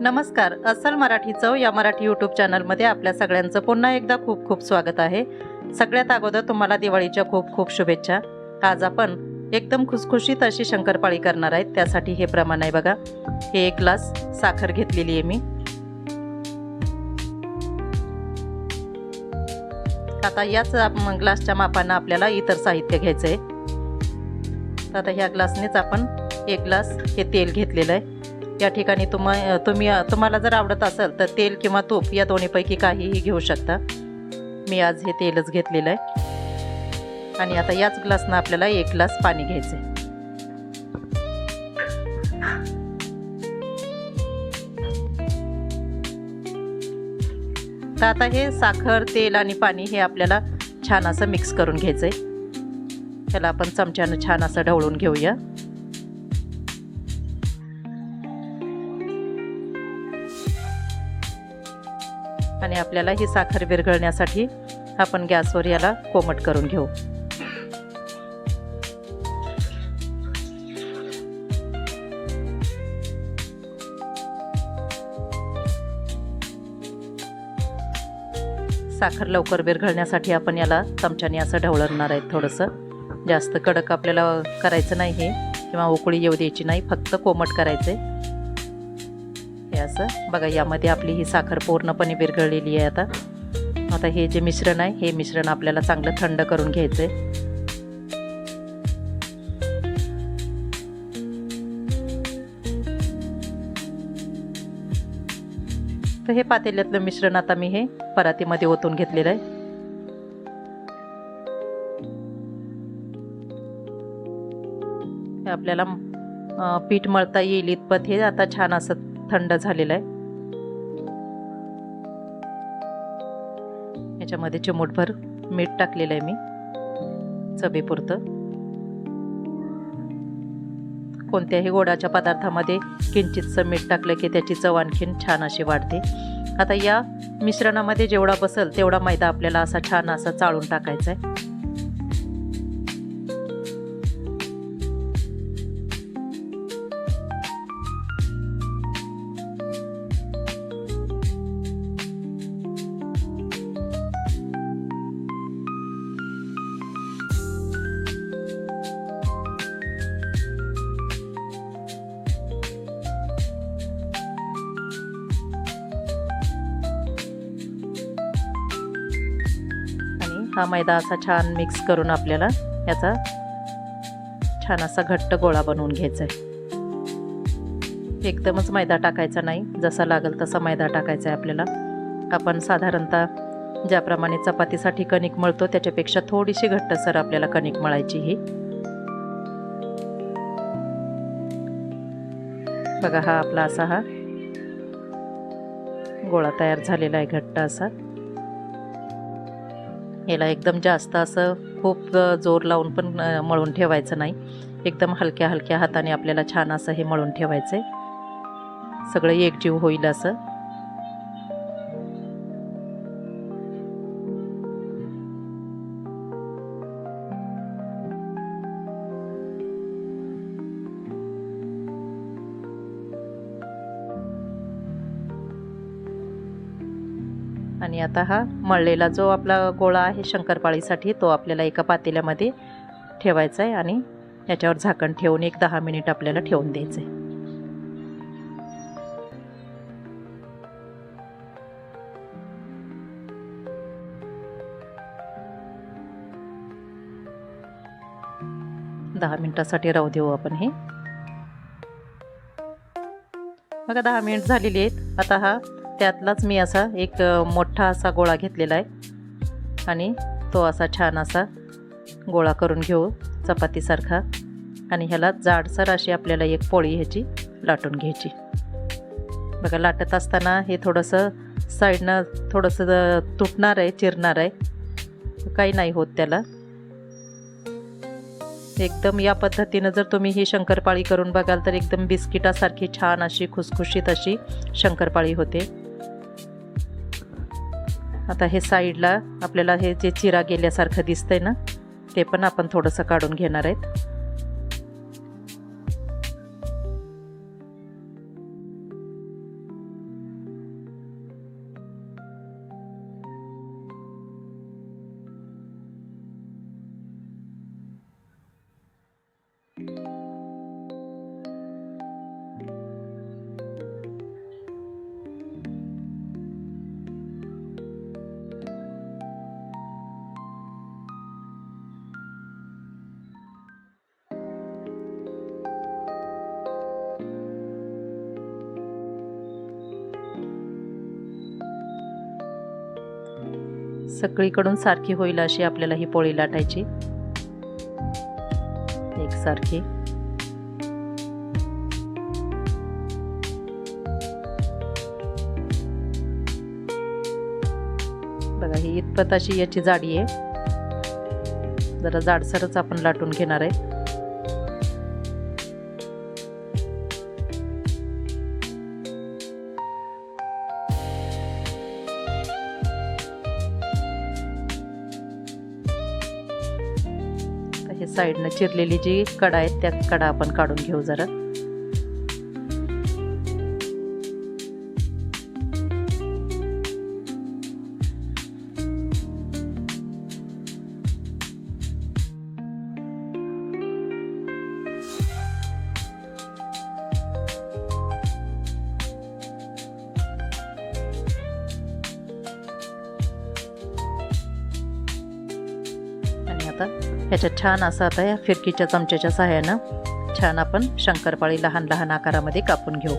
नमस्कार अस्सल मराठी चव या मराठी यूट्यूब चॅनलमध्ये आपल्या सगळ्यांचं पुन्हा एकदा खूप खूप स्वागत आहे. सगळ्यात अगोदर तुम्हाला दिवाळीच्या खूप खूप शुभेच्छा. आज आपण एकदम खुसखुशीत अशी शंकरपाळी करणार आहेत त्यासाठी हे प्रमाण आहे बघा. हे एक ग्लास साखर घेतलेली आहे मी. आता याच ग्लासच्या मापानं आपल्याला इतर साहित्य घ्यायचं आहे तर आता ह्या ग्लासनेच आपण एक ग्लास हे तेल घेतलेलं आहे. या ठिकाणी तुम तुम्ही तुम्हाला जर आवडत असेल तर तेल किंवा तूप या दोन्हीपैकी काहीही घेऊ शकता. मी आज हे तेलच घेतलेलं आहे. आणि आता याच ग्लासनं आपल्याला एक ग्लास पाणी घ्यायचं आहे. तर आता हे साखर तेल आणि पाणी हे आपल्याला छान असं मिक्स करून घ्यायचं आहे त्याला आपण चमच्यानं छान असं ढवळून घेऊया. आणि आपल्याला ही साखर विरघळण्यासाठी आपण गॅसवर याला कोमट करून घेऊ. साखर लवकर विरघळण्यासाठी आपण याला चमच्याने असं ढवळणार आहे थोडंसं. जास्त कडक आपल्याला करायचं नाही हे किंवा उकळी येऊ द्यायची नाही फक्त कोमट करायचं आहे असं. बघा यामध्ये आपली ही साखर पूर्णपणे विरघळलेली आहे आता. आता हे जे मिश्रण आहे हे मिश्रण आपल्याला चांगलं थंड करून घ्यायचं आहे तर हे पातेल्यातलं मिश्रण आता मी हे परातीमध्ये ओतून घेतलेलं आहे. हे आपल्याला पीठ मळता येईल इतपत. हे आता छान असं थंड झालेलं आहे. याच्यामध्ये चिमूटभर मीठ टाकलेलं आहे मी. चवीपुरतं. कोणत्याही गोडाच्या पदार्थामध्ये किंचितचं मीठ टाकलं की त्याची चव आणखीन छान अशी वाढते. आता या मिश्रणामध्ये जेवढा बसल तेवढा मैदा आपल्याला असा छान असा चाळून टाकायचा आहे. हा मैदा असा छान मिक्स करून आपल्याला याचा छान असा घट्ट गोळा बनवून घ्यायचा आहे. एकदमच मैदा टाकायचा नाही. जसा लागेल तसा मैदा टाकायचा आहे आपल्याला. आपण साधारणतः ज्याप्रमाणे चपातीसाठी कणिक मळतो त्याच्यापेक्षा थोडीशी घट्टसर आपल्याला कणिक मळायची ही. बघा हा आपला असा हा गोळा तयार झालेला आहे घट्ट असा. याला एकदम जास्त असं खूप जोर लावून पण मळून ठेवायचं नाही. एकदम हलक्या हलक्या हाताने आपल्याला छान असं हे मळून ठेवायचं आहे सगळं एकजीव होईल असं. आणि आता हा मळलेला जो आपला गोळा आहे शंकरपाळीसाठी तो आपल्याला एका पातेल्यामध्ये ठेवायचा आहे आणि याच्यावर झाकण ठेवून एक दहा मिनिट आपल्याला ठेवून द्यायचं आहे. दहा मिनिटासाठी राहू देऊ आपण हे. बघा दहा मिनिट झालेली आहेत. आता हा त्यातलाच मी असा एक मोठा असा गोळा घेतलेला आहे. आणि तो असा छान असा गोळा करून घेऊ चपातीसारखा. आणि ह्याला जाडसर अशी आपल्याला एक पोळी ह्याची लाटून घ्यायची. बघा लाटत असताना हे थोडंसं साईडनं थोडंसं तुटणार आहे चिरणार आहे. काही नाही होत त्याला. एकदम या पद्धतीनं जर तुम्ही ही शंकरपाळी करून बघाल तर एकदम बिस्किटासारखी छान अशी खुसखुशीत अशी शंकरपाळी होते. आता हे साईडला आपल्याला हे जे चिरा गेल्यासारखं दिसतंय ना ते पण आपण थोडंसं काढून घेणार आहेत. सगळीकडून सारखी होईल अशी आपल्याला ही पोळी लाटायची. एकसारखी बघा ही इतपत अशी याची जाडी आहे. जरा जाडसरच आपण लाटून घेणार आहे. साईडनं चिरलेली जी कडा आहेत त्या कडा आपण काढून घेऊ जरा. आणि आता छान असं आता या फिरकीच्या चमच्याच्या सहाय्यानं छान आपण शंकरपाळी लहान लहान आकारामध्ये कापून घेऊ.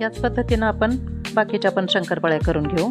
याच पद्धतीनं आपण बाकीच्या पण शंकरपाळ्या करून घेऊ.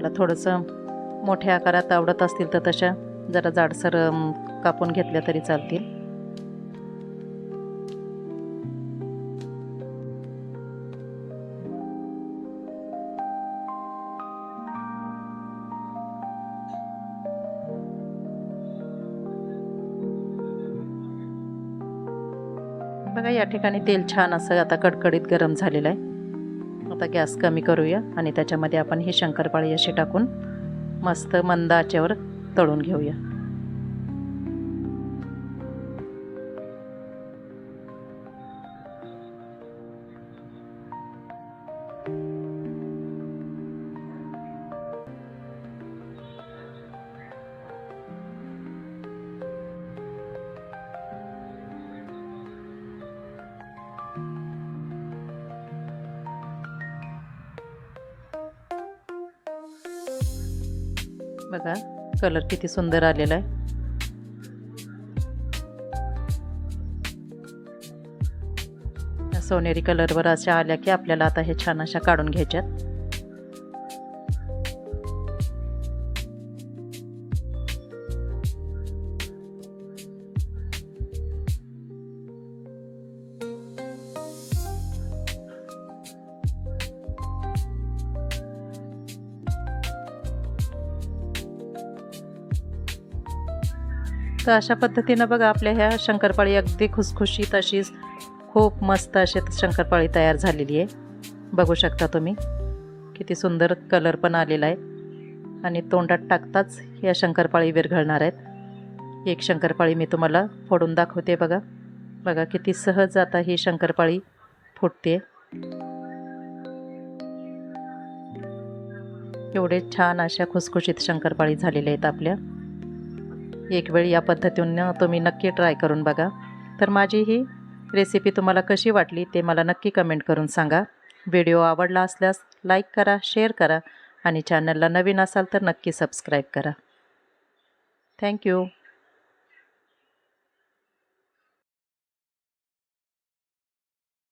तुम्हाला थोडंसं मोठ्या आकारात आवडत असतील तर तशा जरा जाडसर कापून घेतल्या तरी चालतील. बघा या ठिकाणी तेल छान असं आता कडकडीत गरम झालेलं आहे. आता गॅस कमी करूया आणि त्याच्यामध्ये आपण ही शंकरपाळी अशी टाकून मस्त मंद आचेवर तळून घेऊया. बघा कलर किती सुंदर आलेला आहे. सोनेरी कलरवर अशा आल्या की आपल्याला आता हे छान अशा काढून घ्यायच्यात. तर अशा पद्धतीनं बघा आपल्या ह्या शंकरपाळी अगदी खुसखुशीत अशीच खूप मस्त अशी शंकरपाळी तयार झालेली आहे. बघू शकता तुम्ही. किती सुंदर कलर पण आलेला आहे. आणि तोंडात टाकताच या शंकरपाळी विरघळणार आहेत. एक शंकरपाळी मी तुम्हाला फोडून दाखवते बघा. बघा किती सहज आता ही शंकरपाळी फुटते. एवढे छान अशा खुसखुशीत शंकरपाळी झालेल्या आहेत आपल्या. एक वेळ या पद्धतीनं तुम्ही नक्की ट्राय करून बघा. तर माझी ही रेसिपी तुम्हाला कशी वाटली ते मला नक्की कमेंट करून सांगा. व्हिडिओ आवडला असल्यास लाईक करा शेअर करा आणि चॅनलला नवीन असाल तर नक्की सबस्क्राईब करा. थँक्यू